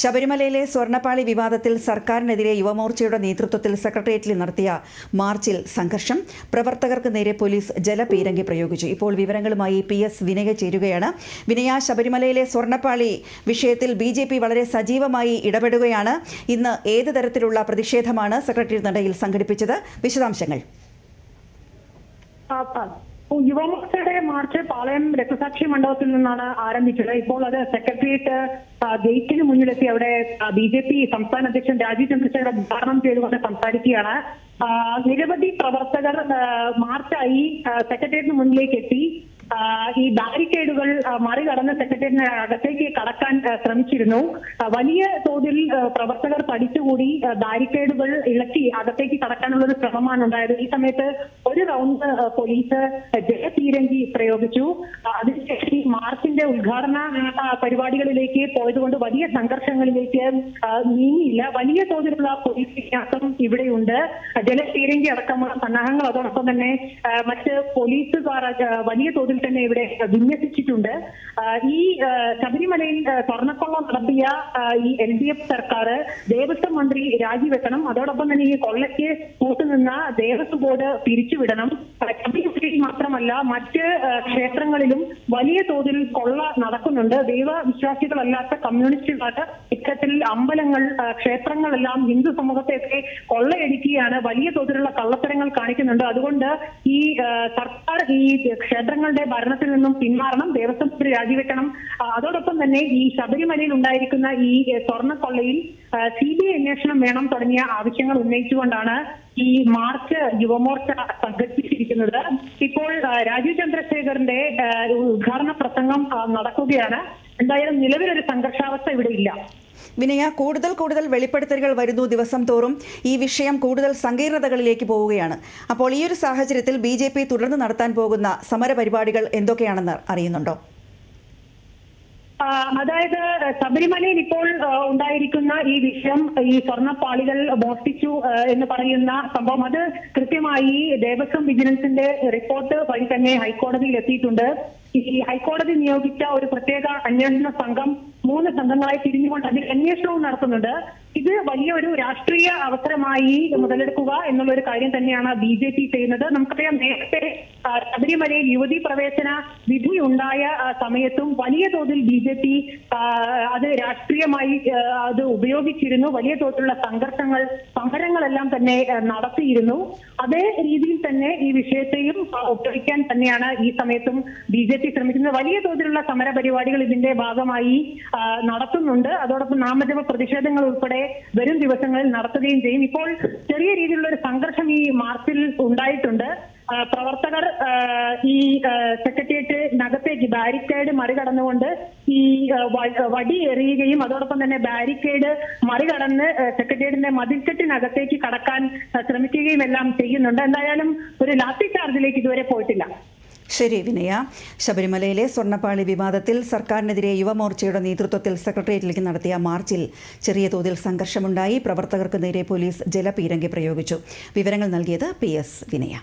ശബരിമലയിലെ സ്വർണപ്പാളി വിവാദത്തിൽ സർക്കാരിനെതിരെ യുവമോർച്ചയുടെ നേതൃത്വത്തിൽ സെക്രട്ടേറിയറ്റിൽ നടത്തിയ മാർച്ചിൽ സംഘർഷം പ്രവർത്തകർക്ക് നേരെ പോലീസ് ജലപീരങ്കി പ്രയോഗിച്ചു. ഇപ്പോൾ വിവരങ്ങളുമായി പി എസ് വിനയ ചേരുകയാണ്. വിനയ ശബരിമലയിലെ സ്വർണപ്പാളി വിഷയത്തിൽ ബി വളരെ സജീവമായി ഇടപെടുകയാണ്. ഇന്ന് ഏത് തരത്തിലുള്ള പ്രതിഷേധമാണ് സെക്രട്ടേറിയറ്റ് നടയിൽ സംഘടിപ്പിച്ചത്? വിശദാംശങ്ങൾ. യുവമോർച്ചയുടെ മാർച്ച് പാളയം രക്തസാക്ഷി മണ്ഡപത്തിൽ നിന്നാണ് ആരംഭിച്ചത്. ഇപ്പോൾ അത് സെക്രട്ടേറിയറ്റ് ഗേറ്റിന് മുന്നിലെത്തി അവിടെ ബി ജെ പി സംസ്ഥാന അധ്യക്ഷൻ രാജീവ് ചന്ദ്രശേഖർ ഉദ്ഘാടനം ചെയ്തുകൊണ്ട് സംസാരിക്കുകയാണ്. നിരവധി പ്രവർത്തകർ മാർച്ചായി സെക്രട്ടേറിയറ്റിന് മുന്നിലേക്ക് എത്തി ഈ ബാരിക്കേഡുകൾ മറികടന്ന് സെക്രട്ടേറിയറ്റിന് അകത്തേക്ക് കടക്കാൻ ശ്രമിച്ചിരുന്നു. വലിയ തോതിൽ പ്രവർത്തകർ പഠിച്ചുകൂടി ബാരിക്കേഡുകൾ ഇളക്കി അകത്തേക്ക് കടക്കാനുള്ള ഒരു ശ്രമമാണ് ഉണ്ടായത്. ഈ സമയത്ത് ഒരു റൗണ്ട് പോലീസ് ജലപീരങ്കി പ്രയോഗിച്ചു. അതിനുശേഷം ഈ മാർച്ചിന്റെ ഉദ്ഘാടന പരിപാടികളിലേക്ക് പോയതുകൊണ്ട് വലിയ സംഘർഷങ്ങളിലേക്ക് നീങ്ങിയില്ല. വലിയ തോതിലുള്ള പോലീസ് വിന്യാസം ഇവിടെയുണ്ട്. ജലപീരങ്കി അടക്കമുള്ള സന്നാഹങ്ങൾ അതോടൊപ്പം തന്നെ മറ്റ് പോലീസുകാർ വലിയ തോതിൽ തന്നെ ഇവിടെ വിന്യസിച്ചിട്ടുണ്ട്. ഈ ശബരിമലയിൽ സ്വർണക്കൊള്ള നടത്തിയ ഈ എൽ ഡി എഫ് സർക്കാർ ദേവസ്വം മന്ത്രി രാജിവെക്കണം. അതോടൊപ്പം തന്നെ ഈ കൊള്ളയ്ക്ക് കൂട്ടുനിന്ന ദേവസ്വം ബോർഡ് പിരിച്ചുവിടണം കമ്പിക്കുട്ടി മാത്രമല്ല മറ്റ് ക്ഷേത്രങ്ങളിലും വലിയ തോതിൽ കൊള്ള നടക്കുന്നുണ്ട്. ദൈവവിശ്വാസികളല്ലാത്ത കമ്മ്യൂണിസ്റ്റുകാർ ഇത്തരത്തിൽ അമ്പലങ്ങൾ ക്ഷേത്രങ്ങളെല്ലാം ഹിന്ദു സമൂഹത്തെയൊക്കെ കൊള്ളയടിക്കുകയാണ്. വലിയ തോതിലുള്ള കള്ളത്തരങ്ങൾ കാണിക്കുന്നുണ്ട്. അതുകൊണ്ട് ഈ സർക്കാർ ഈ ക്ഷേത്രങ്ങളുടെ ഭരണത്തിൽ നിന്നും പിന്മാറണം ദേവസ്വം രാജിവെക്കണം. അതോടൊപ്പം തന്നെ ഈ ശബരിമലയിൽ ഉണ്ടായിരിക്കുന്ന ഈ സ്വർണ സ്വർണക്കൊള്ളയിൽ സി ബി ഐ അന്വേഷണം വേണം തുടങ്ങിയ ആവശ്യങ്ങൾ ഉന്നയിച്ചുകൊണ്ടാണ് ഈ മാർച്ച് യുവമോർച്ച സംഘടിപ്പിച്ചിരിക്കുന്നത്. ഇപ്പോൾ രാജീവ് ചന്ദ്രശേഖറിന്റെ ഉദ്ഘാടന പ്രസംഗം നടക്കുകയാണ്. എന്തായാലും നിലവിലൊരു സംഘർഷാവസ്ഥ ഇവിടെ ഇല്ല. വിനയ കൂടുതൽ കൂടുതൽ വെളിപ്പെടുത്തലുകൾ വരുന്നു ദിവസം തോറും. ഈ വിഷയം കൂടുതൽ സങ്കീർണതകളിലേക്ക് പോവുകയാണ്. അപ്പോൾ ഈ ഒരു സാഹചര്യത്തിൽ ബി തുടർന്ന് നടത്താൻ പോകുന്ന സമരപരിപാടികൾ എന്തൊക്കെയാണെന്ന് അറിയുന്നുണ്ടോ? അതായത് ശബരിമലയിൽ ഇപ്പോൾ ഉണ്ടായിരിക്കുന്ന ഈ വിഷയം ഈ സ്വർണപ്പാളികൾ മോഷ്ടിച്ചു എന്ന് പറയുന്ന സംഭവം. അത് കൃത്യമായി ദേവസ്വം വിജിലൻസിന്റെ റിപ്പോർട്ട് വഴി തന്നെ ഹൈക്കോടതിയിൽ എത്തിയിട്ടുണ്ട്. ഈ ഹൈക്കോടതി നിയോഗിച്ച ഒരു പ്രത്യേക അന്വേഷണ സംഘം മൂന്ന് സംഘങ്ങളായി തിരിഞ്ഞുകൊണ്ട് അതിൽ അന്വേഷണവും നടത്തുന്നുണ്ട്. ഇത് വലിയൊരു രാഷ്ട്രീയ അവസരമായി മുതലെടുക്കുക എന്നുള്ള ഒരു കാര്യം തന്നെയാണ് ബി ജെ പി ചെയ്യുന്നത്. നമുക്കറിയാം നേരത്തെ ശബരിമലയിൽ യുവതി പ്രവേശന വിധി ഉണ്ടായ സമയത്തും വലിയ തോതിൽ ബി ജെ പി അത് രാഷ്ട്രീയമായി അത് ഉപയോഗിച്ചിരുന്നു. വലിയ തോതിലുള്ള സംഘർഷങ്ങൾ സമരങ്ങളെല്ലാം തന്നെ നടത്തിയിരുന്നു. അതേ രീതിയിൽ തന്നെ ഈ വിഷയത്തെയും ഒപ്പിക്കാൻ തന്നെയാണ് ഈ സമയത്തും ബി ജെ പി ശ്രമിക്കുന്നത്. വലിയ തോതിലുള്ള സമര പരിപാടികൾ ഇതിന്റെ ഭാഗമായി നടത്തുന്നുണ്ട്. അതോടൊപ്പം നാമജപ പ്രതിഷേധങ്ങൾ ഉൾപ്പെടെ വരും ദിവസങ്ങളിൽ നടത്തുകയും ചെയ്യും. ഇപ്പോൾ ചെറിയ രീതിയിലുള്ള ഒരു സംഘർഷം ഈ മാർച്ചിൽ ഉണ്ടായിട്ടുണ്ട്. പ്രവർത്തകർ ഈ സെക്രട്ടേറിയറ്റ് സെക്രട്ടേറിയറ്റിനകത്തേക്ക് ബാരിക്കേഡ് മറികടന്നുകൊണ്ട് ഈ വടി എറിയുകയും അതോടൊപ്പം തന്നെ ബാരിക്കേഡ് മറികടന്ന് സെക്രട്ടേറിയറ്റിന്റെ മതിൽക്കെട്ടിനകത്തേക്ക് കടക്കാൻ ശ്രമിക്കുകയും എല്ലാം ചെയ്യുന്നുണ്ട്. എന്തായാലും ഒരു ലാത്തി ചാർജിലേക്ക് ഇതുവരെ പോയിട്ടില്ല. ശരി വിനയ. ശബരിമലയിലെ സ്വർണപ്പാളി വിവാദത്തിൽ സർക്കാരിനെതിരെ യുവമോർച്ചയുടെ നേതൃത്വത്തിൽ സെക്രട്ടേറിയറ്റിലേക്ക് നടത്തിയ മാർച്ചിൽ ചെറിയ തോതിൽ സംഘർഷമുണ്ടായി. പ്രവർത്തകർക്ക് നേരെ പോലീസ് ജലപീരങ്കി പ്രയോഗിച്ചു. വിവരങ്ങൾ നൽകിയത് പി എസ് വിനയ.